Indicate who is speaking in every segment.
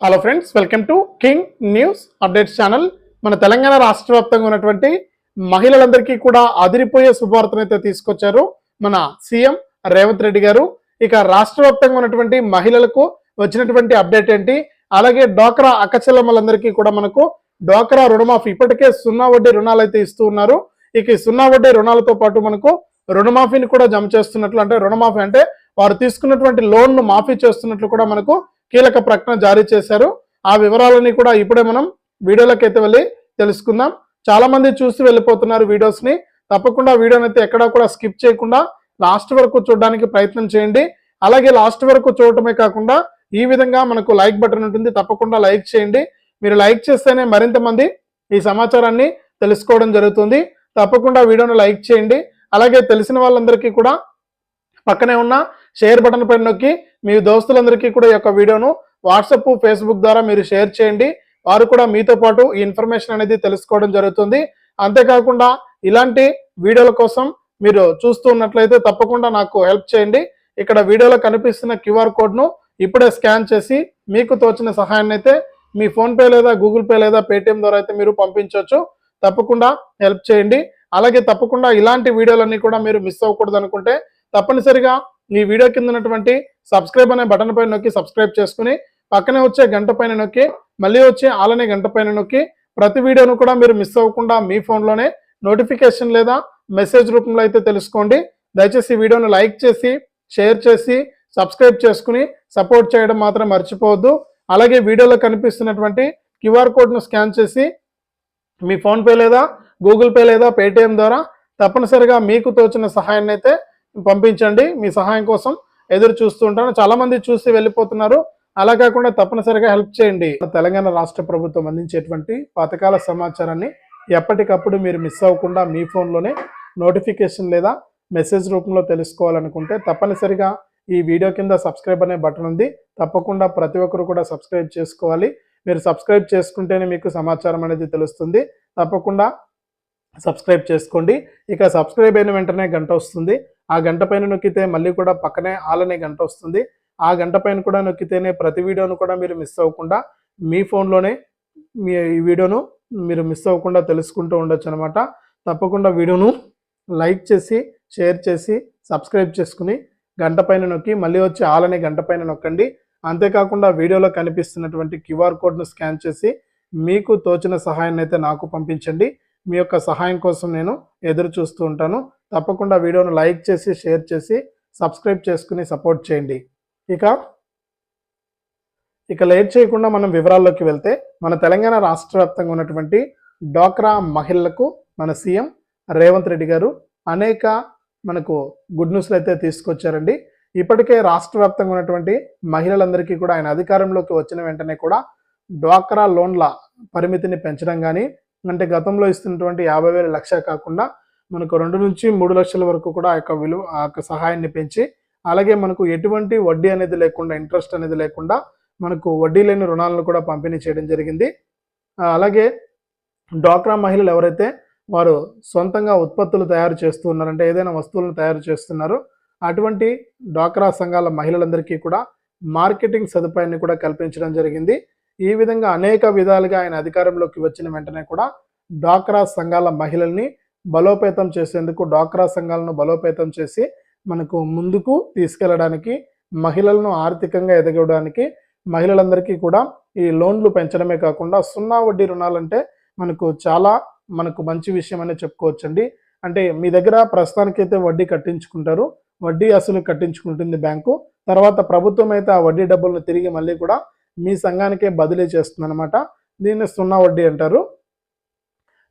Speaker 1: Hello friends welcome to king news updates channel మన తెలంగాణ రాష్ట్ర వ్యాప్తంగా ఉన్నటువంటి మహిళలందరికీ కూడా అదిరిపోయే శుభవార్తనైతే తీసుకొచ్చారు మన సీఎం రేవంత్ రెడ్డి గారు. ఇక రాష్ట్ర వ్యాప్తంగా ఉన్నటువంటి మహిళలకు వచ్చినటువంటి అప్డేట్ ఏంటి? అలాగే డోక్రా అక్కచెల్లమ్మలందరికీ కూడా మనకు డోక్రా రుణమాఫీ ఇప్పటికే సున్నా వడ్డీ రుణాలు అయితే ఇస్తూ ఉన్నారు. ఇక ఈ సున్నా వడ్డీ రుణాలతో పాటు మనకు రుణమాఫీని కూడా జమ చేస్తున్నట్లు అంటే రుణమాఫీ అంటే వారు తీసుకున్నటువంటి లోన్ను మాఫీ చేస్తున్నట్లు కూడా మనకు కీలక ప్రకటన జారీ చేశారు. ఆ వివరాలని కూడా ఇప్పుడే మనం వీడియోలోకి అయితే వెళ్ళి తెలుసుకుందాం. చాలా మంది చూసి వెళ్ళిపోతున్నారు వీడియోస్ని తప్పకుండా వీడియోని అయితే ఎక్కడా కూడా స్కిప్ చేయకుండా లాస్ట్ వరకు చూడడానికి ప్రయత్నం చేయండి. అలాగే లాస్ట్ వరకు చూడటమే కాకుండా ఈ విధంగా మనకు లైక్ బటన్ ఉంటుంది. తప్పకుండా లైక్ చేయండి. మీరు లైక్ చేస్తేనే మరింత మంది ఈ సమాచారాన్ని తెలుసుకోవడం జరుగుతుంది. తప్పకుండా వీడియోను లైక్ చేయండి. అలాగే తెలిసిన వాళ్ళందరికీ కూడా పక్కనే ఉన్న షేర్ బటన్ పైన నొక్కి మీ దోస్తులందరికీ కూడా ఈ యొక్క వీడియోను వాట్సప్ ఫేస్బుక్ ద్వారా మీరు షేర్ చేయండి. వారు కూడా మీతో పాటు ఈ ఇన్ఫర్మేషన్ అనేది తెలుసుకోవడం జరుగుతుంది. అంతేకాకుండా ఇలాంటి వీడియోల కోసం మీరు చూస్తూ ఉన్నట్లయితే తప్పకుండా నాకు హెల్ప్ చేయండి. ఇక్కడ వీడియోలో కనిపిస్తున్న క్యూఆర్ కోడ్ను ఇప్పుడే స్కాన్ చేసి మీకు తోచిన సహాయాన్ని అయితే మీ ఫోన్పే లేదా గూగుల్ పే లేదా పేటిఎం ద్వారా అయితే మీరు పంపించవచ్చు. తప్పకుండా హెల్ప్ చేయండి. అలాగే తప్పకుండా ఇలాంటి వీడియోలన్నీ కూడా మీరు మిస్ అవ్వకూడదు అనుకుంటే తప్పనిసరిగా ఈ వీడియో కింద ఉన్నటువంటి సబ్స్క్రైబ్ అనే బటన్ పైన నొక్కి సబ్స్క్రైబ్ చేసుకుని పక్కనే వచ్చే గంట పైన నొక్కి మళ్ళీ వచ్చే ఆలనే గంట పైన నొక్కి ప్రతి వీడియోను కూడా మీరు మిస్ అవ్వకుండా మీ ఫోన్లోనే నోటిఫికేషన్ లేదా మెసేజ్ రూపంలో అయితే తెలుసుకోండి. దయచేసి వీడియోను లైక్ చేసి షేర్ చేసి సబ్స్క్రైబ్ చేసుకుని సపోర్ట్ చేయడం మాత్రం మర్చిపోవద్దు. అలాగే వీడియోలో కనిపిస్తున్నటువంటి క్యూఆర్ కోడ్ను స్కాన్ చేసి మీ ఫోన్పే లేదా గూగుల్ పే లేదా పేటిఎం ద్వారా తప్పనిసరిగా మీకు తోచిన సహాయాన్ని అయితే పంపించండి మీ సహాయం కోసం ఎదురు చూస్తూ ఉంటాను. చాలామంది చూసి వెళ్ళిపోతున్నారు. అలా కాకుండా తప్పనిసరిగా హెల్ప్ చేయండి. తెలంగాణ రాష్ట్ర ప్రభుత్వం అందించేటువంటి పథకాల సమాచారాన్ని ఎప్పటికప్పుడు మీరు మిస్ అవ్వకుండా మీ ఫోన్లోనే నోటిఫికేషన్ లేదా మెసేజ్ రూపంలో తెలుసుకోవాలనుకుంటే తప్పనిసరిగా ఈ వీడియో కింద సబ్స్క్రైబ్ అనే బటన్ ఉంది. తప్పకుండా ప్రతి ఒక్కరు కూడా సబ్స్క్రైబ్ చేసుకోవాలి. మీరు సబ్స్క్రైబ్ చేసుకుంటేనే మీకు సమాచారం అనేది తెలుస్తుంది. తప్పకుండా సబ్స్క్రైబ్ చేసుకోండి. ఇక సబ్స్క్రైబ్ అయిన వెంటనే గంట వస్తుంది. ఆ గంట పైన నొక్కితే మళ్ళీ కూడా పక్కనే ఆల్ అనే గంట వస్తుంది. ఆ గంట పైన కూడా నొక్కితేనే ప్రతి వీడియోను కూడా మీరు మిస్ అవ్వకుండా మీ ఫోన్లోనే మీ ఈ వీడియోను మీరు మిస్ అవ్వకుండా తెలుసుకుంటూ ఉండొచ్చు అనమాట తప్పకుండా వీడియోను లైక్ చేసి షేర్ చేసి సబ్స్క్రైబ్ చేసుకుని గంట పైన నొక్కి మళ్ళీ వచ్చి ఆల్ అనే గంట పైన నొక్కండి. అంతేకాకుండా వీడియోలో కనిపిస్తున్నటువంటి క్యూఆర్ కోడ్ను స్కాన్ చేసి మీకు తోచిన సహాయాన్ని అయితే నాకు పంపించండి. మీ యొక్క సహాయం కోసం నేను ఎదురు చూస్తూ ఉంటాను. తప్పకుండా వీడియోను లైక్ చేసి షేర్ చేసి సబ్స్క్రైబ్ చేసుకుని సపోర్ట్ చేయండి. ఇక ఇక లేట్ చేయకుండా మనం వివరాల్లోకి వెళ్తే మన తెలంగాణ రాష్ట్ర వ్యాప్తంగా ఉన్నటువంటి డ్వాక్రా మహిళలకు మన సీఎం రేవంత్ రెడ్డి గారు అనేక మనకు గుడ్ న్యూస్లు అయితే తీసుకొచ్చారండి. ఇప్పటికే రాష్ట్ర వ్యాప్తంగా ఉన్నటువంటి మహిళలందరికీ కూడా ఆయన అధికారంలోకి వచ్చిన వెంటనే కూడా డ్వాక్రా లోన్ల పరిమితిని పెంచడం కానీ అంటే గతంలో ఇస్తున్నటువంటి యాభై వేల లక్ష కాకుండా మనకు రెండు నుంచి మూడు లక్షల వరకు కూడా ఆ యొక్క విలువ ఆ యొక్క సహాయాన్ని పెంచి అలాగే మనకు ఎటువంటి వడ్డీ అనేది లేకుండా ఇంట్రెస్ట్ అనేది లేకుండా మనకు వడ్డీ లేని రుణాలను కూడా పంపిణీ చేయడం జరిగింది. అలాగే డ్వాక్రా మహిళలు ఎవరైతే వారు సొంతంగా ఉత్పత్తులు తయారు చేస్తూ ఉన్నారంటే ఏదైనా వస్తువులను తయారు చేస్తున్నారు అటువంటి డ్వాక్రా సంఘాల మహిళలందరికీ కూడా మార్కెటింగ్ సదుపాయాన్ని కూడా కల్పించడం జరిగింది. ఈ విధంగా అనేక విధాలుగా ఆయన అధికారంలోకి వచ్చిన వెంటనే కూడా డ్వాక్రా సంఘాల మహిళల్ని బలోపేతం చేసేందుకు డ్వాక్రా సంఘాలను బలోపేతం చేసి మనకు ముందుకు తీసుకెళ్ళడానికి మహిళలను ఆర్థికంగా ఎదగడానికి మహిళలందరికీ కూడా ఈ లోన్లు పెంచడమే కాకుండా సున్నా వడ్డీ రుణాలంటే మనకు చాలా మనకు మంచి విషయం అనే చెప్పుకోవచ్చండి. అంటే మీ దగ్గర ప్రస్తుతానికైతే వడ్డీ కట్టించుకుంటారు వడ్డీ అసలు కట్టించుకుంటుంది బ్యాంకు. తర్వాత ప్రభుత్వం అయితే ఆ వడ్డీ డబ్బులను తిరిగి మళ్ళీ కూడా మీ సంఘానికే బదిలీ చేస్తుంది అనమాట దీన్ని సున్నా వడ్డీ అంటారు.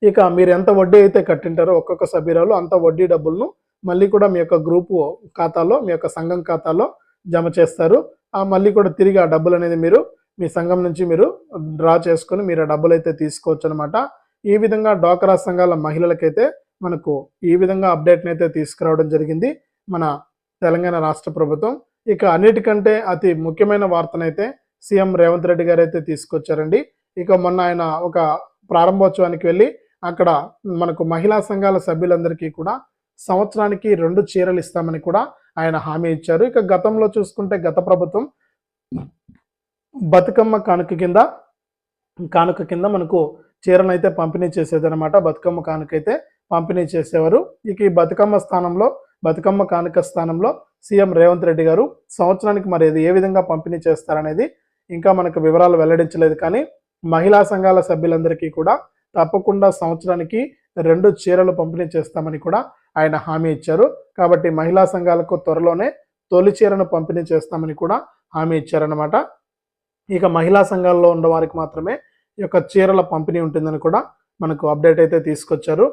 Speaker 1: ఇక మీరు ఎంత వడ్డీ అయితే కట్టింటారో ఒక్కొక్క సభ్యురాలు అంత వడ్డీ డబ్బులను మళ్ళీ కూడా మీ యొక్క గ్రూపు ఖాతాలో మీ యొక్క సంఘం ఖాతాలో జమ చేస్తారు. ఆ మళ్ళీ కూడా తిరిగి ఆ డబ్బులు అనేది మీరు మీ సంఘం నుంచి మీరు డ్రా చేసుకొని మీరు ఆ డబ్బులు అయితే తీసుకోవచ్చు అనమాట ఈ విధంగా డ్వాక్రా సంఘాల మహిళలకైతే మనకు ఈ విధంగా అప్డేట్ని అయితే తీసుకురావడం జరిగింది మన తెలంగాణ రాష్ట్ర ప్రభుత్వం. ఇక అన్నిటికంటే అతి ముఖ్యమైన వార్తనైతే సీఎం రేవంత్ రెడ్డి గారు అయితే తీసుకొచ్చారండి. ఇక మొన్న ఆయన ఒక ప్రారంభోత్సవానికి వెళ్ళి అక్కడ మనకు మహిళా సంఘాల సభ్యులందరికీ కూడా సంవత్సరానికి రెండు చీరలు ఇస్తామని కూడా ఆయన హామీ ఇచ్చారు. ఇక గతంలో చూసుకుంటే గత ప్రభుత్వం బతుకమ్మ కానుక కింద కానుక కింద మనకు చీరను అయితే పంపిణీ చేసేదన్నమాట. బతుకమ్మ కానుక అయితే పంపిణీ చేసేవారు. ఇక ఈ బతుకమ్మ స్థానంలో బతుకమ్మ కానుక స్థానంలో సీఎం రేవంత్ రెడ్డి గారు సంవత్సరానికి మరి ఇది ఏ విధంగా పంపిణీ చేస్తారనేది ఇంకా మనకు వివరాలు వెల్లడించలేదు. కానీ మహిళా సంఘాల సభ్యులందరికీ కూడా తప్పకుండా సంవత్సరానికి రెండు చీరలు పంపిణీ చేస్తామని కూడా ఆయన హామీ ఇచ్చారు. కాబట్టి మహిళా సంఘాలకు త్వరలోనే తొలి చీరను పంపిణీ చేస్తామని కూడా హామీ ఇచ్చారనమాట ఇక మహిళా సంఘాల్లో ఉన్న వారికి మాత్రమే ఈ యొక్క చీరల పంపిణీ ఉంటుందని కూడా మనకు అప్డేట్ అయితే తీసుకొచ్చారు.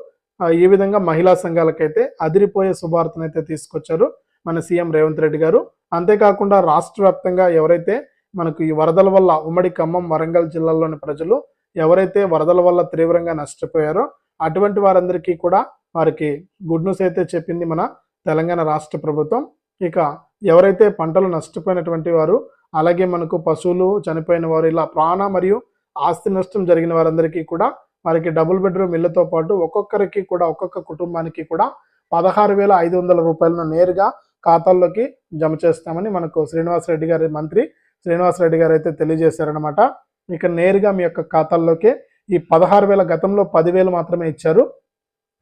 Speaker 1: ఈ విధంగా మహిళా సంఘాలకైతే అదిరిపోయే శుభార్తను అయితే తీసుకొచ్చారు మన సీఎం రేవంత్ రెడ్డి గారు. అంతేకాకుండా రాష్ట్ర వ్యాప్తంగా ఎవరైతే మనకు ఈ వరదల వల్ల ఉమ్మడి ఖమ్మం వరంగల్ జిల్లాల్లోని ప్రజలు ఎవరైతే వరదల వల్ల తీవ్రంగా నష్టపోయారో అటువంటి వారందరికీ కూడా వారికి గుడ్ న్యూస్ అయితే చెప్పింది మన తెలంగాణ రాష్ట్ర ప్రభుత్వం. ఇక ఎవరైతే పంటలు నష్టపోయినటువంటి వారు అలాగే మనకు పశువులు చనిపోయిన వారు ఇలా ప్రాణ మరియు ఆస్తి నష్టం జరిగిన వారందరికీ కూడా వారికి డబుల్ బెడ్రూమ్ ఇళ్ళతో పాటు ఒక్కొక్కరికి కూడా ఒక్కొక్క కుటుంబానికి కూడా పదహారు వేల ఐదు వందల రూపాయలను నేరుగా ఖాతాల్లోకి జమ చేస్తామని మనకు శ్రీనివాస్ రెడ్డి గారి మంత్రి శ్రీనివాస్ రెడ్డి గారు అయితే తెలియజేశారనమాట ఇక నేరుగా మీ యొక్క ఖాతాల్లోకే ఈ పదహారు వేల గతంలో పదివేలు మాత్రమే ఇచ్చారు.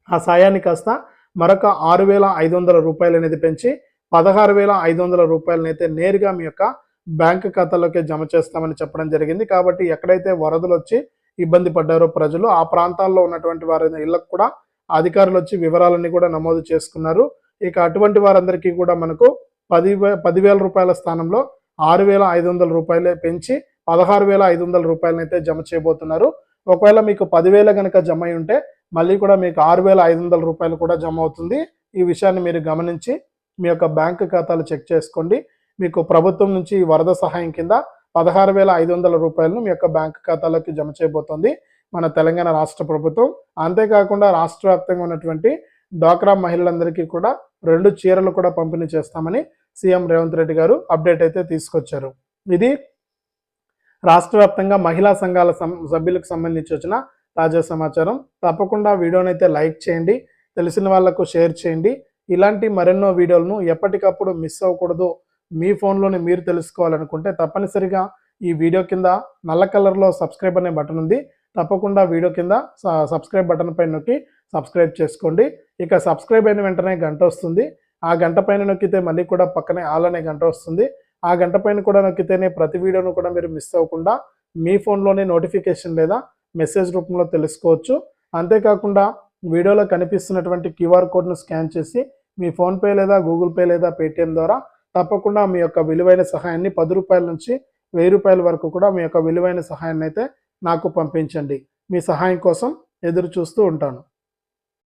Speaker 1: ఆ సాయాన్ని కాస్త మరొక ఆరు వేల ఐదు వందల రూపాయలు అనేది పెంచి పదహారు వేల ఐదు వందల రూపాయలనైతే అయితే నేరుగా మీ యొక్క బ్యాంక్ ఖాతాలోకి జమ చేస్తామని చెప్పడం జరిగింది. కాబట్టి ఎక్కడైతే వరదలు వచ్చి ఇబ్బంది పడ్డారో ప్రజలు ఆ ప్రాంతాల్లో ఉన్నటువంటి వారి ఇళ్ళకు కూడా అధికారులు వచ్చి వివరాలన్నీ కూడా నమోదు చేసుకున్నారు. ఇక అటువంటి వారందరికీ కూడా మనకు పది పదివేల రూపాయల స్థానంలో ఆరు వేల ఐదు వందల రూపాయలే పెంచి పదహారు వేల ఐదు వందల రూపాయలనైతే జమ చేయబోతున్నారు. ఒకవేళ మీకు పదివేల కనుక జమ అయి ఉంటే మళ్ళీ కూడా మీకు ఆరు వేల ఐదు వందల రూపాయలు కూడా జమ అవుతుంది. ఈ విషయాన్ని మీరు గమనించి మీ యొక్క బ్యాంకు ఖాతాలు చెక్ చేసుకోండి. మీకు ప్రభుత్వం నుంచి ఈ వరద సహాయం కింద పదహారు వేల ఐదు వందల రూపాయలను మీ యొక్క బ్యాంకు ఖాతాలోకి జమ చేయబోతోంది. మన తెలంగాణ రాష్ట్ర ప్రభుత్వం అంతేకాకుండా రాష్ట్ర వ్యాప్తంగా ఉన్నటువంటి డ్వాక్రా మహిళలందరికీ కూడా రెండు చీరలు కూడా పంపిణీ చేస్తామని సీఎం రేవంత్ రెడ్డి గారు అప్డేట్ అయితే తీసుకొచ్చారు. ఇది రాష్ట్ర వ్యాప్తంగా మహిళా సంఘాల సభ్యులకు సంబంధించి వచ్చిన తాజా సమాచారం. తప్పకుండా వీడియోనైతే అయితే లైక్ చేయండి తెలిసిన వాళ్ళకు షేర్ చేయండి. ఇలాంటి మరెన్నో వీడియోలను ఎప్పటికప్పుడు మిస్ అవ్వకూడదు. మీ ఫోన్లోనే మీరు తెలుసుకోవాలనుకుంటే తప్పనిసరిగా ఈ వీడియో కింద నల్ల కలర్లో సబ్స్క్రైబ్ అనే బటన్ ఉంది. తప్పకుండా వీడియో కింద స- సబ్స్క్రైబ్ బటన్ పైన నొక్కి సబ్స్క్రైబ్ చేసుకోండి. ఇక సబ్స్క్రైబ్ అయిన వెంటనే గంట వస్తుంది. ఆ గంట పైన నొక్కితే మళ్ళీ కూడా పక్కనే ఆల్ అనే గంట వస్తుంది. ఆ గంట పైన కూడా నొక్కితేనే ప్రతి వీడియోను కూడా మీరు మిస్ అవ్వకుండా మీ ఫోన్లోనే నోటిఫికేషన్ లేదా మెసేజ్ రూపంలో తెలుసుకోవచ్చు. అంతేకాకుండా వీడియోలో కనిపిస్తున్నటువంటి క్యూఆర్ కోడ్ను స్కాన్ చేసి మీ ఫోన్పే లేదా గూగుల్ పే లేదా పేటిఎం ద్వారా తప్పకుండా మీ యొక్క విలువైన సహాయాన్ని పది రూపాయల నుంచి వెయ్యి రూపాయల వరకు కూడా మీ యొక్క విలువైన సహాయాన్ని అయితే నాకు పంపించండి. మీ సహాయం కోసం ఎదురు చూస్తూ ఉంటాను.